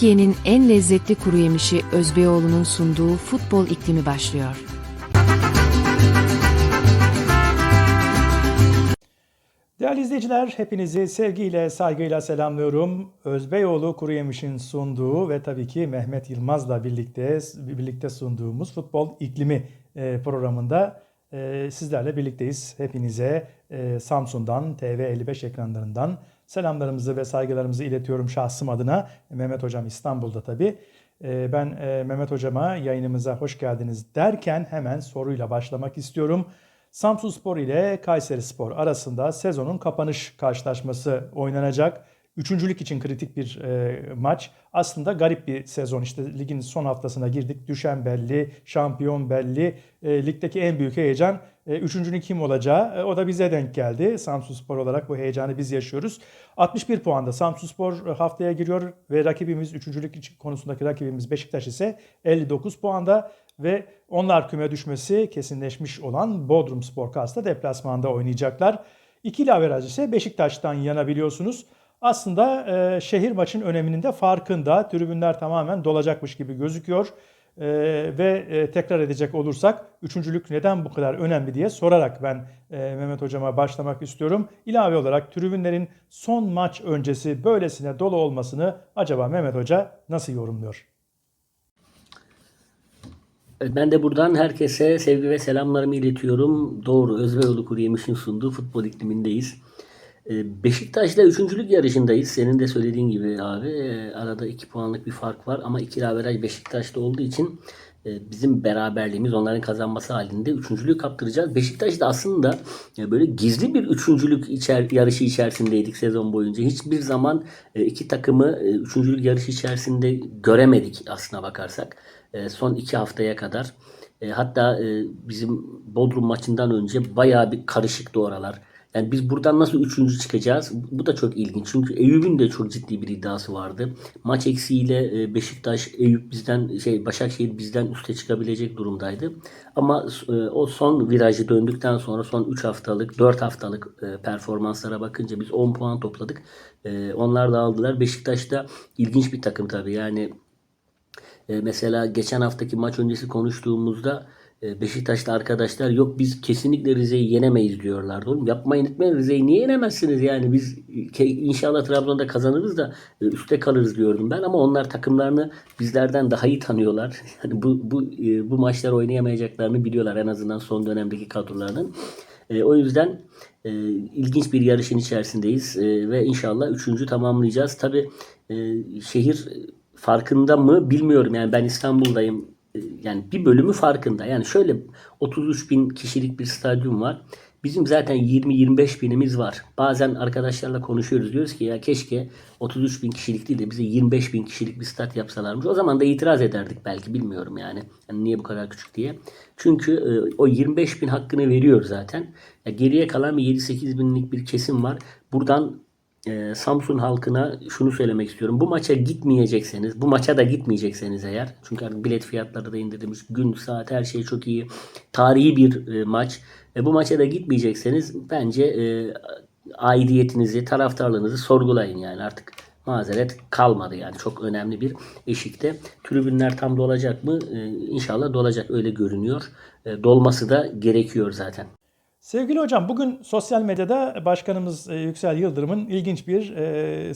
Türkiye'nin en lezzetli kuru yemişi Özbeyoğlu'nun sunduğu futbol iklimi başlıyor. Değerli izleyiciler, hepinizi sevgiyle, saygıyla selamlıyorum. Özbeyoğlu Kuru Yemiş'in sunduğu ve tabii ki Mehmet Yılmaz'la birlikte birlikte sunduğumuz Futbol İklimi e, programında e, sizlerle birlikteyiz. Hepinize e, Samsun'dan, TV55 ekranlarından selamlarımızı ve saygılarımızı iletiyorum şahsım adına. Mehmet Hocam İstanbul'da tabii. E, Ben e, Mehmet Hocama yayınımıza hoş geldiniz derken hemen soruyla başlamak istiyorum. Samsun Spor ile Kayseri Spor arasında sezonun kapanış karşılaşması oynanacak. Üçüncülük için kritik bir e, maç. Aslında garip bir sezon. İşte ligin son haftasına girdik. Düşen belli, şampiyon belli. E, ligdeki en büyük heyecan e, üçüncünün kim olacağı. E, o da bize denk geldi. Samsun Spor olarak bu heyecanı biz yaşıyoruz. 61 puanda Samsun Spor e, haftaya giriyor ve rakibimiz, üçüncülük konusundaki rakibimiz Beşiktaş ise 59 puanda ve onlar küme düşmesi kesinleşmiş olan Bodrum Spor Kars'ta deplasmanda oynayacaklar. İkili averaj ise Beşiktaş'tan yana biliyorsunuz. Aslında e, şehir maçın öneminin de farkında. Tribünler tamamen dolacakmış gibi gözüküyor. E, ve e, tekrar edecek olursak üçüncülük neden bu kadar önemli diye sorarak ben e, Mehmet Hocama başlamak istiyorum. İlave olarak tribünlerin son maç öncesi böylesine dolu olmasını acaba Mehmet Hoca nasıl yorumluyor? Ben de buradan herkese sevgi ve selamlarımı iletiyorum. Doğru Özbeyoğlu Kuru Yemiş'in sunduğu futbol iklimindeyiz. Ee, Beşiktaş'la üçüncülük yarışındayız. Senin de söylediğin gibi abi. e, Arada 2 puanlık bir fark var ama ikili averaj Beşiktaş'ta olduğu için e, bizim beraberliğimiz onların kazanması halinde üçüncülüğü kaptıracağız. Beşiktaş da aslında e, böyle gizli bir üçüncülük içer, yarışı içerisindeydik sezon boyunca. Hiçbir zaman e, iki takımı üçüncülük yarışı içerisinde göremedik aslına bakarsak. Son iki haftaya kadar. Hatta bizim Bodrum maçından önce bayağı bir karışıktı oralar. Yani biz buradan nasıl üçüncü çıkacağız? Bu da çok ilginç. Çünkü Eyüp'ün de çok ciddi bir iddiası vardı. Maç eksiğiyle e, Beşiktaş, Eyüp bizden şey Başakşehir bizden üste çıkabilecek durumdaydı. Ama e, o son virajı döndükten sonra son 3 haftalık, 4 haftalık e, performanslara bakınca biz 10 puan topladık. Onlar da aldılar. Beşiktaş da ilginç bir takım tabii. Yani mesela geçen haftaki maç öncesi konuştuğumuzda e, Beşiktaş'ta arkadaşlar yok biz kesinlikle Rize'yi yenemeyiz diyorlardı. Oğlum yapmayın etmeyin Rize'yi niye yenemezsiniz yani biz inşallah Trabzon'da kazanırız da e, üstte kalırız diyordum ben ama onlar takımlarını bizlerden daha iyi tanıyorlar. Yani bu bu e, bu maçlar oynayamayacaklarını biliyorlar en azından son dönemdeki kadrolarının. E, o yüzden ilginç bir yarışın içerisindeyiz ve inşallah üçüncü tamamlayacağız. Tabi şehir farkında mı bilmiyorum. Yani ben İstanbul'dayım. Yani bir bölümü farkında. Yani şöyle 33 bin kişilik bir stadyum var. Bizim zaten 20-25 binimiz var. Bazen arkadaşlarla konuşuyoruz. Diyoruz ki ya keşke 33 bin kişilik değil de bize 25 bin kişilik bir stat yapsalarmış. O zaman da itiraz ederdik belki bilmiyorum yani. yani niye bu kadar küçük diye. Çünkü e, o 25 bin hakkını veriyor zaten. Ya geriye kalan bir 7-8 binlik bir kesim var. Buradan e, Samsun halkına şunu söylemek istiyorum. Bu maça gitmeyecekseniz, bu maça da gitmeyecekseniz eğer, çünkü artık bilet fiyatları da indirilmiş, gün, saat her şey çok iyi, tarihi bir e, maç. E, bu maça da gitmeyecekseniz bence e, aidiyetinizi, taraftarlığınızı sorgulayın yani artık mazeret kalmadı yani çok önemli bir eşikte. Tribünler tam dolacak mı? E, inşallah dolacak öyle görünüyor. E, dolması da gerekiyor zaten. Sevgili hocam bugün sosyal medyada Başkanımız e, Yüksel Yıldırım'ın ilginç bir e, e,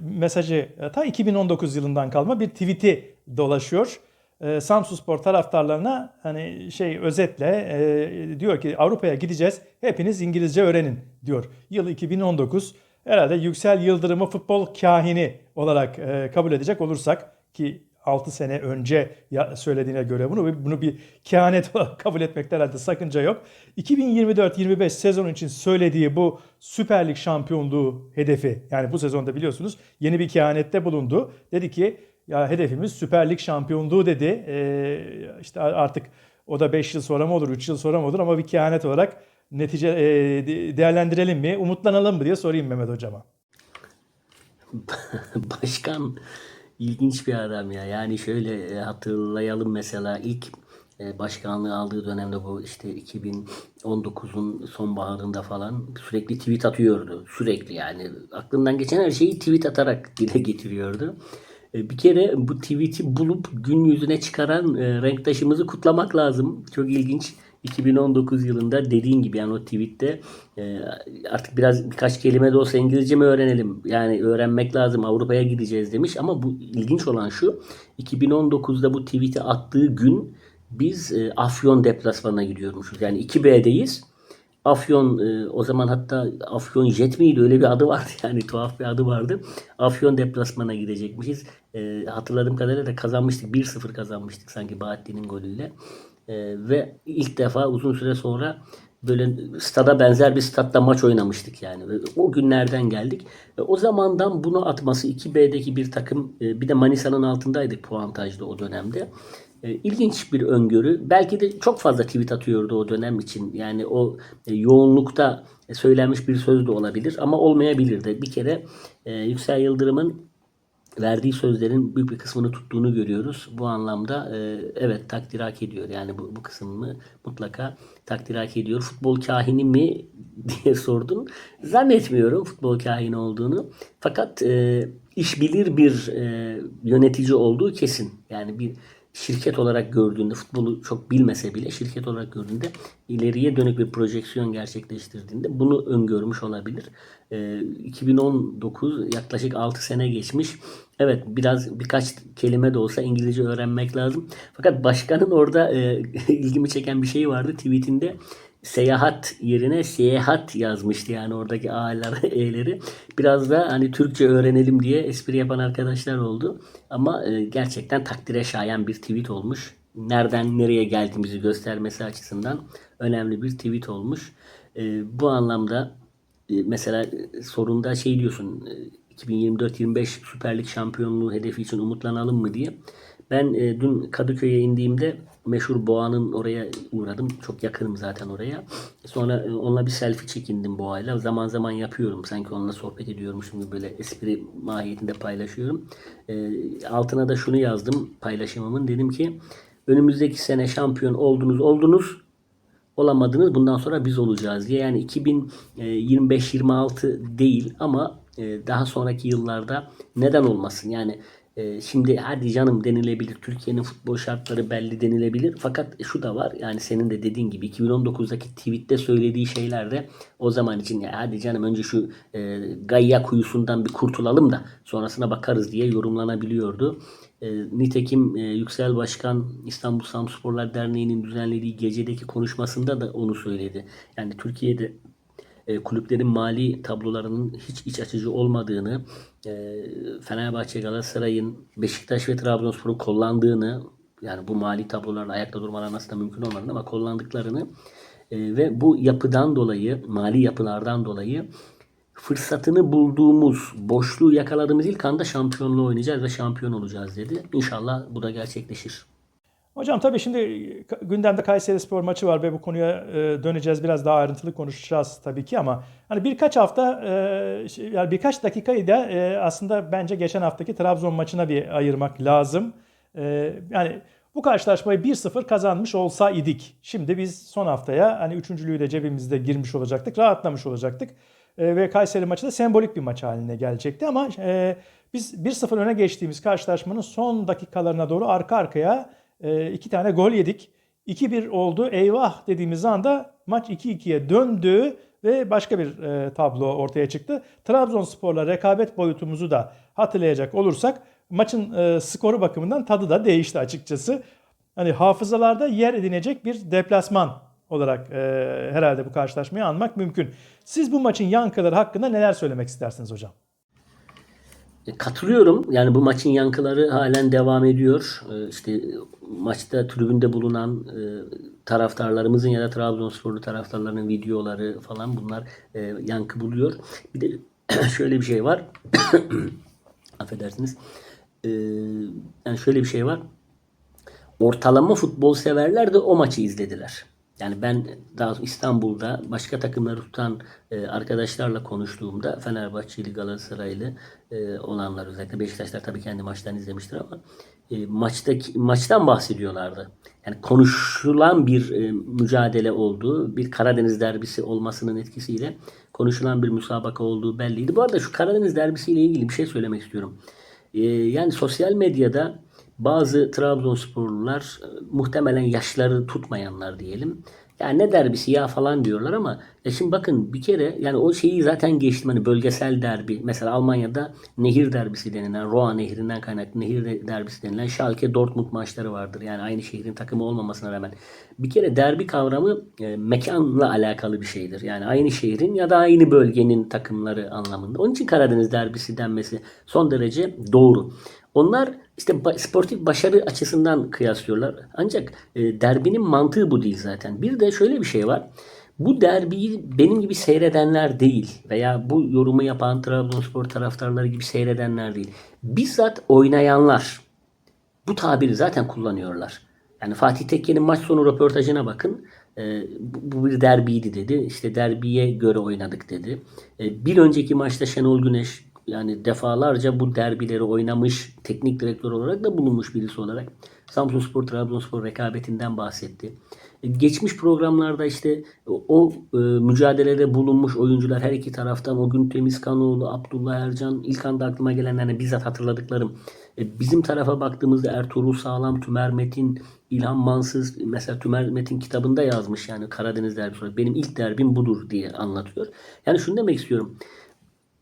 mesajı e, ta 2019 yılından kalma bir tweet'i dolaşıyor. E, Samsunspor taraftarlarına hani şey özetle e, diyor ki Avrupa'ya gideceğiz hepiniz İngilizce öğrenin diyor. Yıl 2019 herhalde Yüksel Yıldırım'ı futbol kahini olarak e, kabul edecek olursak ki 6 sene önce söylediğine göre bunu bunu bir kehanet kabul etmekte herhalde sakınca yok. 2024-25 sezon için söylediği bu Süper Lig şampiyonluğu hedefi yani bu sezonda biliyorsunuz yeni bir kehanette bulundu. Dedi ki ya hedefimiz Süper Lig şampiyonluğu dedi. Ee, işte artık o da 5 yıl sonra mı olur, 3 yıl sonra mı olur ama bir kehanet olarak netice e, de- değerlendirelim mi, umutlanalım mı diye sorayım Mehmet hocama. Başkan ilginç bir adam ya. Yani şöyle e, hatırlayalım mesela ilk e, başkanlığı aldığı dönemde bu işte 2019'un sonbaharında falan sürekli tweet atıyordu. Sürekli yani aklından geçen her şeyi tweet atarak dile getiriyordu. E, Bir kere bu tweet'i bulup gün yüzüne çıkaran renktaşımızı kutlamak lazım. Çok ilginç. 2019 yılında dediğin gibi yani o tweette e, artık biraz birkaç kelime de olsa İngilizce mi öğrenelim? Yani öğrenmek lazım Avrupa'ya gideceğiz demiş ama bu ilginç olan şu 2019'da bu tweet'i attığı gün biz e, Afyon deplasmanına gidiyormuşuz. Yani 2B'deyiz. Afyon e, o zaman hatta Afyon Jet miydi öyle bir adı vardı yani tuhaf bir adı vardı. Afyon deplasmana gidecekmişiz. Hatırladığım kadarıyla da kazanmıştık 1-0 kazanmıştık sanki Bahattin'in golüyle. E, ve ilk defa uzun süre sonra böyle stada benzer bir statta maç oynamıştık yani. O günlerden geldik. Ve o zamandan bunu atması 2B'deki bir takım e, bir de Manisa'nın altındaydık puantajda o dönemde. E, İlginç bir öngörü. Belki de çok fazla tweet atıyordu o dönem için. Yani o e, yoğunlukta söylenmiş bir söz de olabilir ama olmayabilir de. Bir kere e, Yüksel Yıldırım'ın verdiği sözlerin büyük bir kısmını tuttuğunu görüyoruz. Bu anlamda e, evet takdir hak ediyor. Yani bu, bu kısmını mutlaka takdir hak ediyor. Futbol kahini mi diye sordun. Zannetmiyorum futbol kahini olduğunu. Fakat e, iş bilir bir e, yönetici olduğu kesin. Yani bir şirket olarak gördüğünde futbolu çok bilmese bile şirket olarak gördüğünde ileriye dönük bir projeksiyon gerçekleştirdiğinde bunu öngörmüş olabilir. Ee, 2019 yaklaşık 6 sene geçmiş. Evet biraz birkaç kelime de olsa İngilizce öğrenmek lazım. Fakat başkanın orada e, ilgimi çeken bir şey vardı tweetinde seyahat yerine seyahat yazmıştı yani oradaki A'ları E'leri. Biraz da hani Türkçe öğrenelim diye espri yapan arkadaşlar oldu. Ama e, gerçekten takdire şayan bir tweet olmuş. Nereden nereye geldiğimizi göstermesi açısından önemli bir tweet olmuş. E, bu anlamda e, mesela sorunda şey diyorsun e, 2024-25 Süper Lig şampiyonluğu hedefi için umutlanalım mı diye. Ben e, dün Kadıköy'e indiğimde meşhur Boğa'nın oraya uğradım. Çok yakınım zaten oraya. Sonra e, onunla bir selfie çekindim Boğa'yla. Zaman zaman yapıyorum. Sanki onunla sohbet ediyormuşum gibi böyle espri mahiyetinde paylaşıyorum. E, altına da şunu yazdım paylaşımımın. Dedim ki önümüzdeki sene şampiyon oldunuz oldunuz olamadınız bundan sonra biz olacağız diye. Yani 2025-26 değil ama e, daha sonraki yıllarda neden olmasın? Yani e, şimdi hadi canım denilebilir. Türkiye'nin futbol şartları belli denilebilir. Fakat şu da var. Yani senin de dediğin gibi 2019'daki tweette söylediği şeyler de o zaman için ya hadi canım önce şu e, Gayya kuyusundan bir kurtulalım da sonrasına bakarız diye yorumlanabiliyordu. E, nitekim e, Yüksel Başkan İstanbul Samsporlar Derneği'nin düzenlediği gecedeki konuşmasında da onu söyledi. Yani Türkiye'de e, kulüplerin mali tablolarının hiç iç açıcı olmadığını, e, Fenerbahçe, Galatasaray'ın, Beşiktaş ve Trabzonspor'un kullandığını, yani bu mali tablolarla ayakta durmaları aslında mümkün olmadığını ama kullandıklarını e, ve bu yapıdan dolayı, mali yapılardan dolayı fırsatını bulduğumuz, boşluğu yakaladığımız ilk anda şampiyonluğu oynayacağız ve şampiyon olacağız dedi. İnşallah bu da gerçekleşir. Hocam tabii şimdi gündemde Kayseri Spor maçı var ve bu konuya e, döneceğiz. Biraz daha ayrıntılı konuşacağız tabii ki ama hani birkaç hafta e, yani birkaç dakikayı da e, aslında bence geçen haftaki Trabzon maçına bir ayırmak lazım. E, yani bu karşılaşmayı 1-0 kazanmış olsaydık şimdi biz son haftaya hani üçüncülüğü de cebimizde girmiş olacaktık, rahatlamış olacaktık. E, ve Kayseri maçı da sembolik bir maç haline gelecekti ama e, biz 1-0 öne geçtiğimiz karşılaşmanın son dakikalarına doğru arka arkaya e, iki tane gol yedik. 2-1 oldu. Eyvah dediğimiz anda maç 2-2'ye döndü ve başka bir e, tablo ortaya çıktı. Trabzonspor'la rekabet boyutumuzu da hatırlayacak olursak maçın e, skoru bakımından tadı da değişti açıkçası. Hani hafızalarda yer edinecek bir deplasman olarak e, herhalde bu karşılaşmayı anmak mümkün. Siz bu maçın yankıları hakkında neler söylemek istersiniz hocam? E, Katılıyorum. Yani bu maçın yankıları halen devam ediyor. E, İşte maçta tribünde bulunan e, taraftarlarımızın ya da Trabzonsporlu taraftarlarının videoları falan bunlar yankı buluyor. Bir de şöyle bir şey var. Affedersiniz. Yani şöyle bir şey var. Ortalama futbol severler de o maçı izlediler. Yani ben daha İstanbul'da başka takımları tutan e, arkadaşlarla konuştuğumda Fenerbahçeli, Galatasaraylı e, olanlar özellikle Beşiktaşlar tabii kendi maçtan izlemiştir ama e, maçtaki maçtan bahsediyorlardı. Yani konuşulan bir e, mücadele olduğu, bir Karadeniz derbisi olmasının etkisiyle konuşulan bir müsabaka olduğu belliydi. Bu arada şu Karadeniz derbisiyle ilgili bir şey söylemek istiyorum. Ee, yani sosyal medyada bazı Trabzonsporlular e, muhtemelen yaşları tutmayanlar diyelim. Ya ne derbisi ya falan diyorlar ama ya şimdi bakın bir kere yani o şeyi zaten geçtim hani bölgesel derbi. Mesela Almanya'da nehir derbisi denilen Roa nehrinden kaynaklı nehir de- derbisi denilen Schalke Dortmund maçları vardır. Yani aynı şehrin takımı olmamasına rağmen. Bir kere derbi kavramı e, mekanla alakalı bir şeydir. Yani aynı şehrin ya da aynı bölgenin takımları anlamında. Onun için Karadeniz derbisi denmesi son derece doğru. Onlar işte sportif başarı açısından kıyaslıyorlar. Ancak e, derbinin mantığı bu değil zaten. Bir de şöyle bir şey var. Bu derbiyi benim gibi seyredenler değil veya bu yorumu yapan Trabzonspor taraftarları gibi seyredenler değil. Bizzat oynayanlar bu tabiri zaten kullanıyorlar. Yani Fatih Tekke'nin maç sonu röportajına bakın. Ee, bu bir derbiydi dedi. İşte derbiye göre oynadık dedi. Ee, bir önceki maçta Şenol Güneş yani defalarca bu derbileri oynamış teknik direktör olarak da bulunmuş birisi olarak Samsunspor Trabzonspor rekabetinden bahsetti. E, Geçmiş programlarda işte o, e, mücadelede bulunmuş oyuncular her iki taraftan o gün Temizkanoğlu, Abdullah Ercan ilk anda aklıma gelenlerine bizzat hatırladıklarım. E, Bizim tarafa baktığımızda Ertuğrul Sağlam, Tümer Metin, İlhan Mansız mesela Tümer Metin kitabında yazmış yani Karadeniz derbisi olarak benim ilk derbim budur diye anlatıyor. Yani şunu demek istiyorum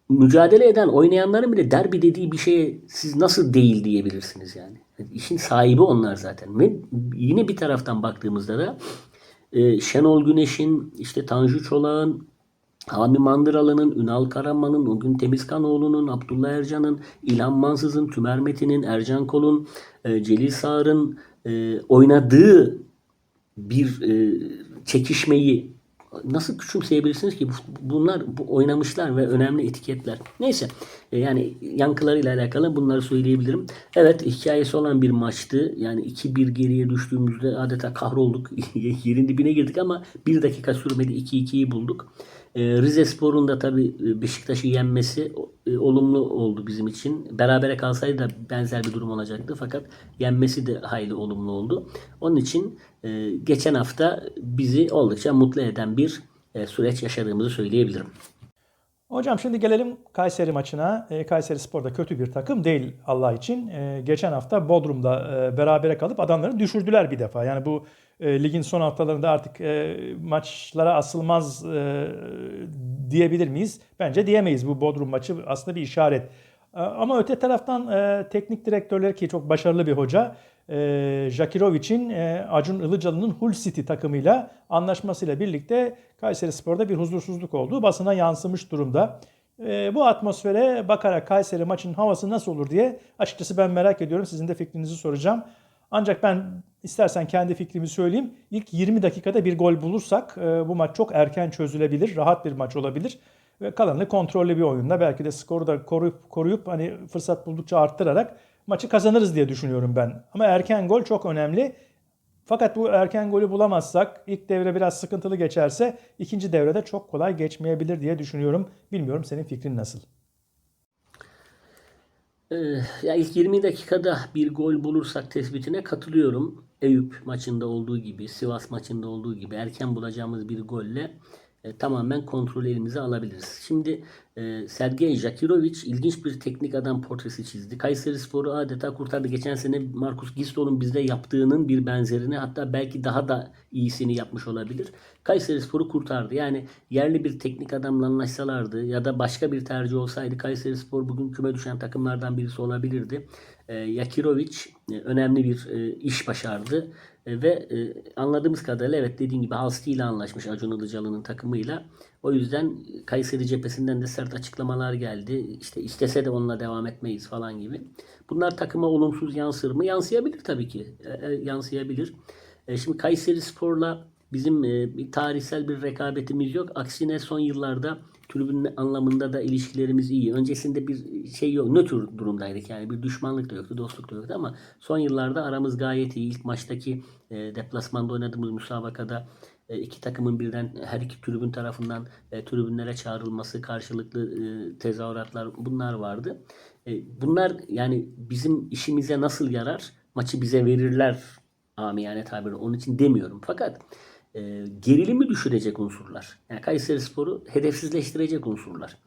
mücadele eden oynayanların bile derbi dediği bir şeye siz nasıl değil diyebilirsiniz yani. İşin sahibi onlar zaten. Ve yine bir taraftan baktığımızda da e, Şenol Güneş'in, işte Tanju Çolak'ın, Hami Mandıralı'nın, Ünal Karaman'ın, o gün Temizkanoğlu'nun, Abdullah Ercan'ın, İlhan Mansız'ın, Tümer Metin'in, Ercan Kol'un, e, Celil Sağır'ın e, oynadığı bir e, çekişmeyi nasıl küçümseyebilirsiniz ki? Bu- Bunlar bu oynamışlar ve önemli etiketler. Neyse e, yani yankılarıyla alakalı bunları söyleyebilirim. Evet hikayesi olan bir maçtı. Yani 2-1 geriye düştüğümüzde adeta kahrolduk. Yerin dibine girdik ama bir dakika sürmedi 2-2'yi bulduk. E, Rize Spor'un da tabii e, Beşiktaş'ı yenmesi e, olumlu oldu bizim için. Berabere kalsaydı da benzer bir durum olacaktı. Fakat yenmesi de hayli olumlu oldu. Onun için geçen hafta bizi oldukça mutlu eden bir süreç yaşadığımızı söyleyebilirim. Hocam şimdi gelelim Kayseri maçına. E, Kayseri Spor da kötü bir takım değil Allah için. E, geçen hafta Bodrum'da e, berabere kalıp adamları düşürdüler bir defa. Yani bu ligin son haftalarında artık maçlara asılmaz diyebilir miyiz? Bence diyemeyiz. Bu Bodrum maçı aslında bir işaret. Ama öte taraftan teknik direktörler ki çok başarılı bir hoca e, Jakirovic'in e, Acun Ilıcalı'nın Hull City takımıyla anlaşmasıyla birlikte Kayseri Spor'da bir huzursuzluk olduğu basına yansımış durumda. E, bu atmosfere bakarak Kayseri maçının havası nasıl olur diye açıkçası ben merak ediyorum. Sizin de fikrinizi soracağım. Ancak ben istersen kendi fikrimi söyleyeyim. İlk 20 dakikada bir gol bulursak e, bu maç çok erken çözülebilir. Rahat bir maç olabilir. Ve kalanını kontrollü bir oyunla belki de skoru da koruyup koruyup hani fırsat buldukça arttırarak maçı kazanırız diye düşünüyorum ben. Ama erken gol çok önemli. Fakat bu erken golü bulamazsak ilk devre biraz sıkıntılı geçerse ikinci devrede çok kolay geçmeyebilir diye düşünüyorum. Bilmiyorum senin fikrin nasıl? Ee, ya ilk 20 dakikada bir gol bulursak tespitine katılıyorum. Eyüp maçında olduğu gibi, Sivas maçında olduğu gibi erken bulacağımız bir golle e, tamamen kontrolü elimize alabiliriz. Şimdi e, Sergey Jakirovic ilginç bir teknik adam portresi çizdi. Kayseri Sporu adeta kurtardı. Geçen sene Markus Gisdol'un bizde yaptığının bir benzerini hatta belki daha da iyisini yapmış olabilir. Kayseri Sporu kurtardı. Yani yerli bir teknik adamla anlaşsalardı ya da başka bir tercih olsaydı Kayseri Spor bugün küme düşen takımlardan birisi olabilirdi. E, Jakirovic e, önemli bir e, iş başardı. E, ve e, anladığımız kadarıyla evet dediğim gibi Halsti ile anlaşmış Acun Ilıcalı'nın takımıyla. O yüzden Kayseri cephesinden de sert açıklamalar geldi. İşte istese de onunla devam etmeyiz falan gibi. Bunlar takıma olumsuz yansır mı? Yansıyabilir tabii ki. E, e, yansıyabilir. E, şimdi Kayseri Spor'la bizim e, tarihsel bir rekabetimiz yok. Aksine son yıllarda tribün anlamında da ilişkilerimiz iyi. Öncesinde bir şey yok. Nötr durumdaydık. Yani bir düşmanlık da yoktu, dostluk da yoktu ama son yıllarda aramız gayet iyi. İlk maçtaki e, deplasmanda oynadığımız müsabakada e, iki takımın birden her iki tribün tarafından e, tribünlere çağrılması, karşılıklı e, tezahüratlar bunlar vardı. E, bunlar yani bizim işimize nasıl yarar? Maçı bize verirler amiyane tabiri. Onun için demiyorum. Fakat e, gerilimi düşürecek unsurlar. Yani Kayseri Spor'u hedefsizleştirecek unsurlar.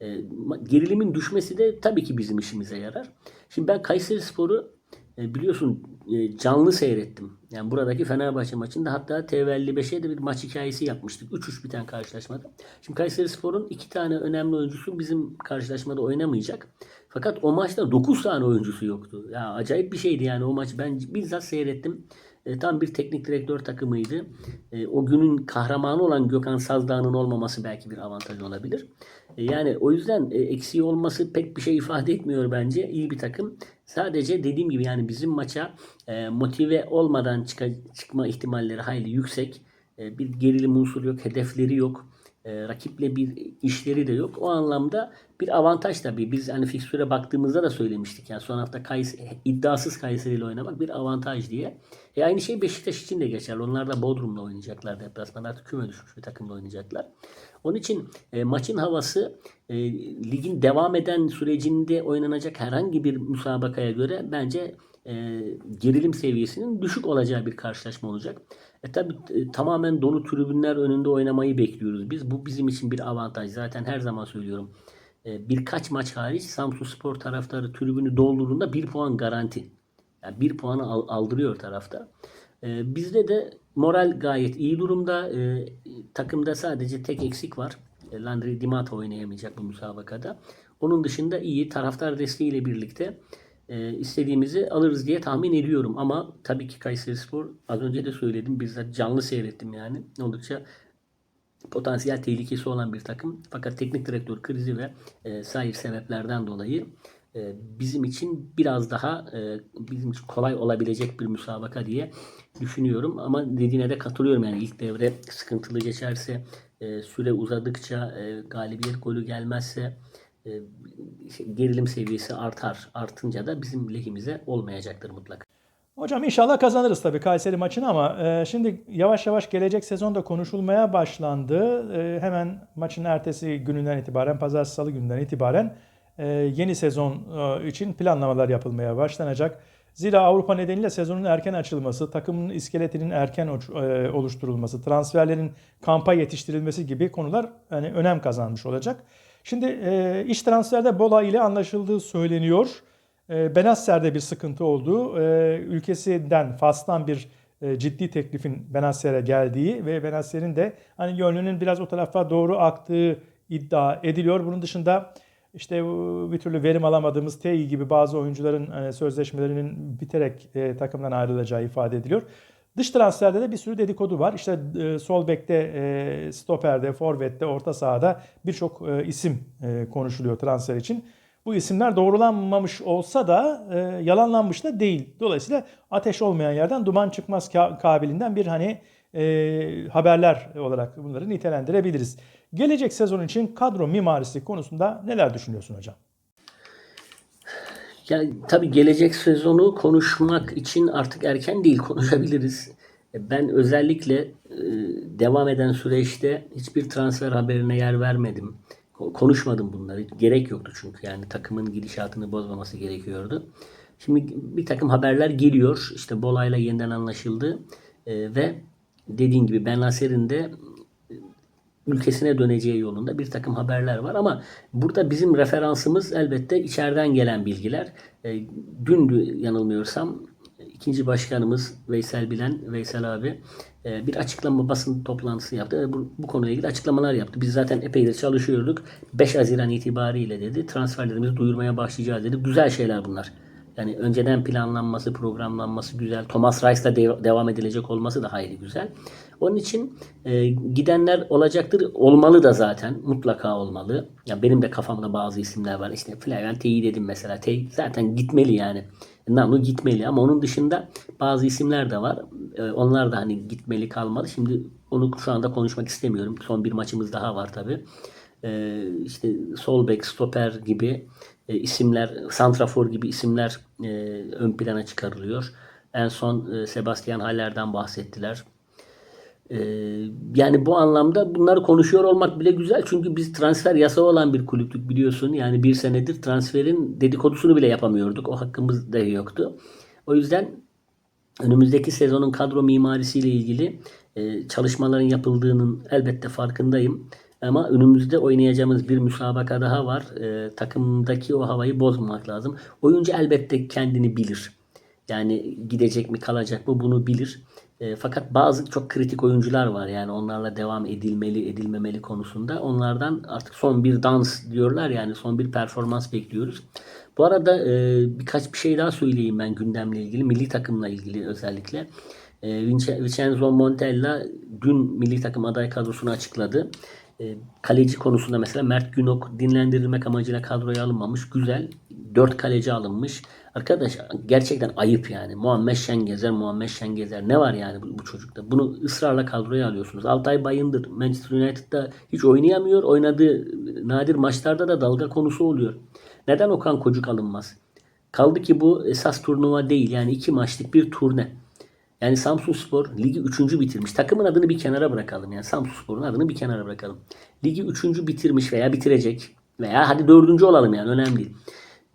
E, gerilimin düşmesi de tabii ki bizim işimize yarar. Şimdi ben Kayseri Spor'u e, biliyorsun e, canlı seyrettim. Yani buradaki Fenerbahçe maçında hatta TV55'e de bir maç hikayesi yapmıştık. 3-3 biten karşılaşmada. Şimdi Kayseri Spor'un iki tane önemli oyuncusu bizim karşılaşmada oynamayacak. Fakat o maçta 9 tane oyuncusu yoktu. Ya acayip bir şeydi yani o maç. Ben bizzat seyrettim. E, tam bir teknik direktör takımıydı. E, o günün kahramanı olan Gökhan Sazdağ'ın olmaması belki bir avantaj olabilir. E, yani o yüzden e, eksiği olması pek bir şey ifade etmiyor bence. İyi bir takım. Sadece dediğim gibi yani bizim maça e, motive olmadan çıka- çıkma ihtimalleri hayli yüksek. E, bir gerilim unsuru yok, hedefleri yok. E, rakiple bir işleri de yok. O anlamda bir avantaj tabii. Biz hani fikstüre baktığımızda da söylemiştik. Yani son hafta Kays iddiasız Kayseri ile oynamak bir avantaj diye. E aynı şey Beşiktaş için de geçerli. Onlar da Bodrum'la oynayacaklar deplasmanda. Artık küme düşmüş bir takımla oynayacaklar. Onun için e, maçın havası e, ligin devam eden sürecinde oynanacak herhangi bir müsabakaya göre bence e, gerilim seviyesinin düşük olacağı bir karşılaşma olacak. E tabi tamamen dolu tribünler önünde oynamayı bekliyoruz biz. Bu bizim için bir avantaj. Zaten her zaman söylüyorum. E, birkaç maç hariç Samsun Spor taraftarı tribünü doldurduğunda bir puan garanti. Yani bir puanı al- aldırıyor tarafta. E, bizde de moral gayet iyi durumda. E, takımda sadece tek eksik var. E, Landry Dimata oynayamayacak bu müsabakada. Onun dışında iyi taraftar desteğiyle birlikte e, istediğimizi alırız diye tahmin ediyorum. Ama tabii ki Kayserispor az önce de söyledim bizzat canlı seyrettim yani. Oldukça potansiyel tehlikesi olan bir takım. Fakat teknik direktör krizi ve e, sair sebeplerden dolayı e, bizim için biraz daha e, bizim için kolay olabilecek bir müsabaka diye düşünüyorum. Ama dediğine de katılıyorum yani ilk devre sıkıntılı geçerse, e, süre uzadıkça, e, galibiyet golü gelmezse gerilim seviyesi artar. Artınca da bizim lehimize olmayacaktır mutlaka. Hocam inşallah kazanırız tabii Kayseri maçını ama e, şimdi yavaş yavaş gelecek sezonda konuşulmaya başlandı. E, hemen maçın ertesi gününden itibaren, pazartesi salı gününden itibaren e, yeni sezon e, için planlamalar yapılmaya başlanacak. Zira Avrupa nedeniyle sezonun erken açılması, takımın iskeletinin erken e, oluşturulması, transferlerin kampa yetiştirilmesi gibi konular hani önem kazanmış olacak. Şimdi e, iş transferde Bola ile anlaşıldığı söyleniyor. E, Benasser'de bir sıkıntı oldu. E, ülkesinden, Fas'tan bir e, ciddi teklifin Benasser'e geldiği ve Benasser'in de hani gönlünün biraz o tarafa doğru aktığı iddia ediliyor. Bunun dışında işte bir türlü verim alamadığımız Tei gibi bazı oyuncuların e, sözleşmelerinin biterek e, takımdan ayrılacağı ifade ediliyor. Dış transferde de bir sürü dedikodu var. İşte e, sol bekte, e, stoperde, forvette, orta sahada birçok e, isim e, konuşuluyor transfer için. Bu isimler doğrulanmamış olsa da e, yalanlanmış da değil. Dolayısıyla ateş olmayan yerden duman çıkmaz ka- kabiliğinden bir hani e, haberler olarak bunları nitelendirebiliriz. Gelecek sezon için kadro mimarisi konusunda neler düşünüyorsun hocam? Yani tabii gelecek sezonu konuşmak için artık erken değil konuşabiliriz. E, Ben özellikle e, devam eden süreçte hiçbir transfer haberine yer vermedim. Ko- Konuşmadım bunları. Gerek yoktu çünkü yani takımın gidişatını bozmaması gerekiyordu. Şimdi bir takım haberler geliyor. İşte Bola'yla yeniden anlaşıldı. E, ve dediğin gibi Ben Laser'in de ülkesine döneceği yolunda bir takım haberler var ama burada bizim referansımız elbette içeriden gelen bilgiler. E, dündü yanılmıyorsam ikinci başkanımız Veysel Bilen, Veysel abi e, bir açıklama basın toplantısı yaptı ve bu, bu konuyla ilgili açıklamalar yaptı. Biz zaten epeydir çalışıyorduk. 5 Haziran itibariyle dedi transferlerimizi duyurmaya başlayacağız dedi. Güzel şeyler bunlar. Yani önceden planlanması, programlanması güzel. Thomas Rice'la de- devam edilecek olması da hayli güzel. Onun için e, gidenler olacaktır. Olmalı da zaten. Mutlaka olmalı. Ya benim de kafamda bazı isimler var. İşte Flavian Tey'i dedim mesela. Tey zaten gitmeli yani. Nanu gitmeli ama onun dışında bazı isimler de var. E, onlar da hani gitmeli kalmalı. Şimdi onu şu anda konuşmak istemiyorum. Son bir maçımız daha var tabii. E, işte sol bek, stoper gibi e, isimler, santrafor gibi isimler e, ön plana çıkarılıyor. En son e, Sebastian Haller'den bahsettiler. E, yani bu anlamda bunları konuşuyor olmak bile güzel. Çünkü biz transfer yasağı olan bir kulüplük biliyorsun. Yani bir senedir transferin dedikodusunu bile yapamıyorduk. O hakkımız da yoktu. O yüzden önümüzdeki sezonun kadro mimarisiyle ilgili e, çalışmaların yapıldığının elbette farkındayım. Ama önümüzde oynayacağımız bir müsabaka daha var. Ee, takımdaki o havayı bozmamak lazım. Oyuncu elbette kendini bilir. Yani gidecek mi kalacak mı bunu bilir. E, fakat bazı çok kritik oyuncular var yani onlarla devam edilmeli edilmemeli konusunda. Onlardan artık son bir dans diyorlar yani son bir performans bekliyoruz. Bu arada e, birkaç bir şey daha söyleyeyim ben gündemle ilgili. Milli takımla ilgili özellikle. E, Vince- Vincenzo Montella dün milli takım aday kadrosunu açıkladı. E, kaleci konusunda mesela Mert Günok dinlendirilmek amacıyla kadroya alınmamış. Güzel. 4 kaleci alınmış. Arkadaş gerçekten ayıp yani. Muhammed Şengezer, Muhammed Şengezer. Ne var yani bu, bu çocukta? Bunu ısrarla kadroya alıyorsunuz. Altay Bayındır Manchester United'da hiç oynayamıyor. Oynadığı nadir maçlarda da dalga konusu oluyor. Neden Okan Kocuk alınmaz? Kaldı ki bu esas turnuva değil. Yani iki maçlık bir turne. Yani Samsun Spor ligi 3. bitirmiş. Takımın adını bir kenara bırakalım. Yani Samsun Spor'un adını bir kenara bırakalım. Ligi 3. bitirmiş veya bitirecek veya hadi 4. olalım yani önemli değil.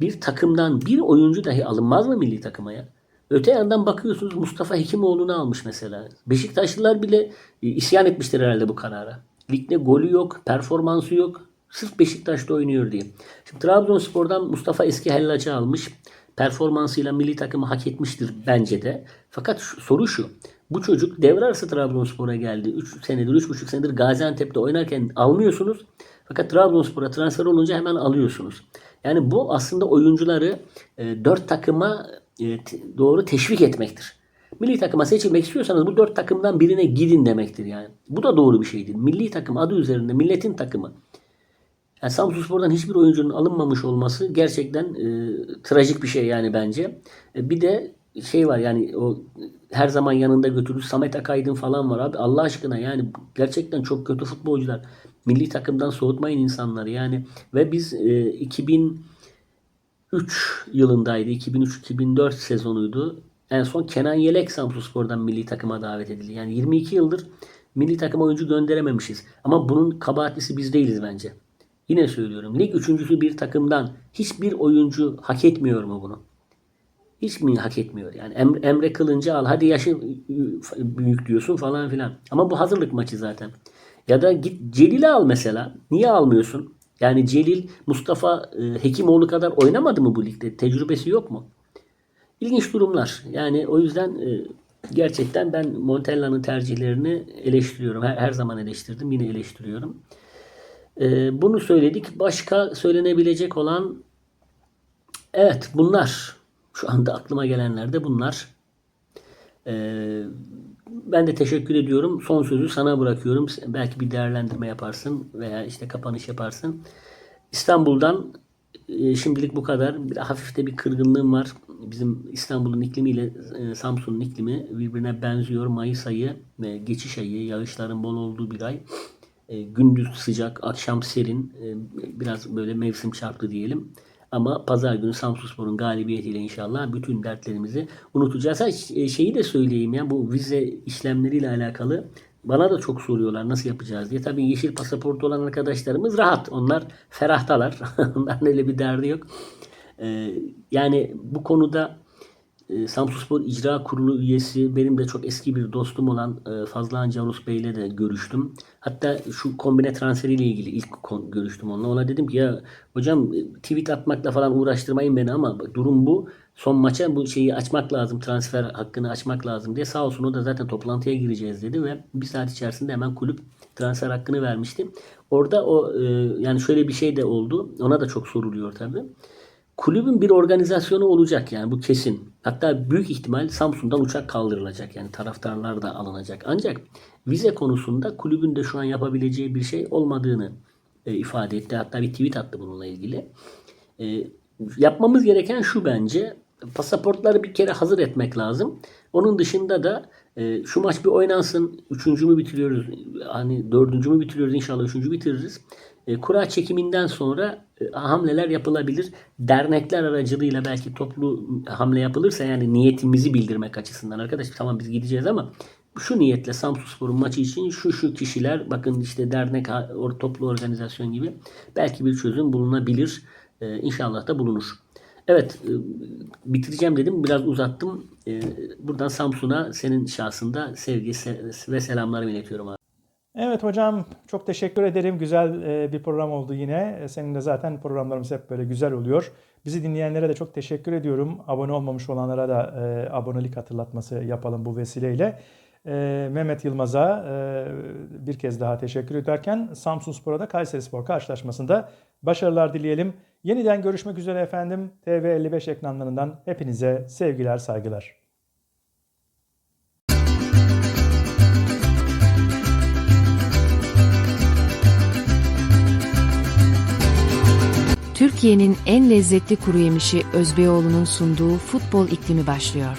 Bir takımdan bir oyuncu dahi alınmaz mı milli takıma ya? Öte yandan bakıyorsunuz Mustafa Hekimoğlu'nu almış mesela. Beşiktaşlılar bile e, isyan etmiştir herhalde bu karara. Ligde golü yok, performansı yok. Sırf Beşiktaş'ta oynuyor diye. Şimdi Trabzonspor'dan Mustafa Eski Hellac'ı almış. Performansıyla milli takımı hak etmiştir bence de. Fakat şu- soru şu. Bu çocuk devre Trabzonspor'a geldi. 3 senedir, 3,5 senedir Gaziantep'te oynarken almıyorsunuz. Fakat Trabzonspor'a transfer olunca hemen alıyorsunuz. Yani bu aslında oyuncuları e, dört takıma e, doğru teşvik etmektir. Milli takıma seçilmek istiyorsanız bu dört takımdan birine gidin demektir yani. Bu da doğru bir şeydir. Milli takım adı üzerinde milletin takımı. Yani Samsunspor'dan hiçbir oyuncunun alınmamış olması gerçekten e, trajik bir şey yani bence. E, bir de şey var yani o her zaman yanında götürür Samet Akaydın falan var abi. Allah aşkına yani gerçekten çok kötü futbolcular. Milli takımdan soğutmayın insanları yani. Ve biz e, 2003 yılındaydı. 2003-2004 sezonuydu. En son Kenan Yelek Samsunspor'dan milli takıma davet edildi. Yani 22 yıldır milli takıma oyuncu gönderememişiz. Ama bunun kabahatlisi biz değiliz bence. Yine söylüyorum. Lig üçüncüsü bir takımdan hiçbir oyuncu hak etmiyor mu bunu? Hiç mi hak etmiyor? Yani Em- Emre Kılınç'ı al. Hadi yaşı büyük diyorsun falan filan. Ama bu hazırlık maçı zaten. Ya da git Celil'i al mesela. Niye almıyorsun? Yani Celil Mustafa e, Hekimoğlu kadar oynamadı mı bu ligde? Tecrübesi yok mu? İlginç durumlar. Yani o yüzden e, gerçekten ben Montella'nın tercihlerini eleştiriyorum. Her, her zaman eleştirdim. Yine eleştiriyorum. E, bunu söyledik. Başka söylenebilecek olan evet bunlar. Şu anda aklıma gelenler de bunlar. Ee, ben de teşekkür ediyorum. Son sözü sana bırakıyorum. Belki bir değerlendirme yaparsın veya işte kapanış yaparsın. İstanbul'dan e, şimdilik bu kadar. Bir, hafif de bir kırgınlığım var. Bizim İstanbul'un iklimiyle e, Samsun'un iklimi birbirine benziyor. Mayıs ayı ve geçiş ayı, yağışların bol olduğu bir ay. E, gündüz sıcak, akşam serin. E, biraz böyle mevsim çarptı diyelim. Ama pazar günü Samsunspor'un galibiyetiyle inşallah bütün dertlerimizi unutacağız. Ha, ş- şeyi de söyleyeyim ya bu vize işlemleriyle alakalı bana da çok soruyorlar nasıl yapacağız diye. Tabii yeşil pasaportu olan arkadaşlarımız rahat. Onlar ferahtalar. Onların öyle bir derdi yok. Ee, yani bu konuda e, Samsunspor İcra Kurulu üyesi benim de çok eski bir dostum olan e, Fazlı Ancarus Bey ile de görüştüm. Hatta şu kombine transferiyle ilgili ilk görüştüm onunla. Ona dedim ki ya hocam e, tweet atmakla falan uğraştırmayın beni ama durum bu. Son maça bu şeyi açmak lazım. Transfer hakkını açmak lazım diye. Sağ olsun o da zaten toplantıya gireceğiz dedi ve bir saat içerisinde hemen kulüp transfer hakkını vermişti. Orada o e, yani şöyle bir şey de oldu. Ona da çok soruluyor tabii. Kulübün bir organizasyonu olacak yani bu kesin. Hatta büyük ihtimal Samsun'dan uçak kaldırılacak yani taraftarlar da alınacak. Ancak vize konusunda kulübün de şu an yapabileceği bir şey olmadığını e, ifade etti. Hatta bir tweet attı bununla ilgili. E, yapmamız gereken şu bence pasaportları bir kere hazır etmek lazım. Onun dışında da e, şu maç bir oynansın. Üçüncü mü bitiriyoruz? Hani dördüncü mü bitiriyoruz? İnşallah üçüncü bitiririz. E, kura çekiminden sonra e, hamleler yapılabilir. Dernekler aracılığıyla belki toplu hamle yapılırsa yani niyetimizi bildirmek açısından arkadaş tamam biz gideceğiz ama şu niyetle Samsunspor'un maçı için şu şu kişiler bakın işte dernek or, toplu organizasyon gibi belki bir çözüm bulunabilir. E, inşallah da bulunur. Evet e, bitireceğim dedim biraz uzattım. E, buradan Samsun'a senin şahsında sevgi se- ve selamlarımı iletiyorum abi. Evet hocam çok teşekkür ederim. Güzel e, bir program oldu yine. E, Senin de zaten programlarımız hep böyle güzel oluyor. Bizi dinleyenlere de çok teşekkür ediyorum. Abone olmamış olanlara da e, abonelik hatırlatması yapalım bu vesileyle. Mehmet Yılmaz'a bir kez daha teşekkür ederken Samsunspor'a da Kayserispor karşılaşmasında başarılar dileyelim. Yeniden görüşmek üzere efendim. TV55 ekranlarından hepinize sevgiler, saygılar. Türkiye'nin en lezzetli kuru yemişi Özbeyoğlu'nun sunduğu futbol iklimi başlıyor.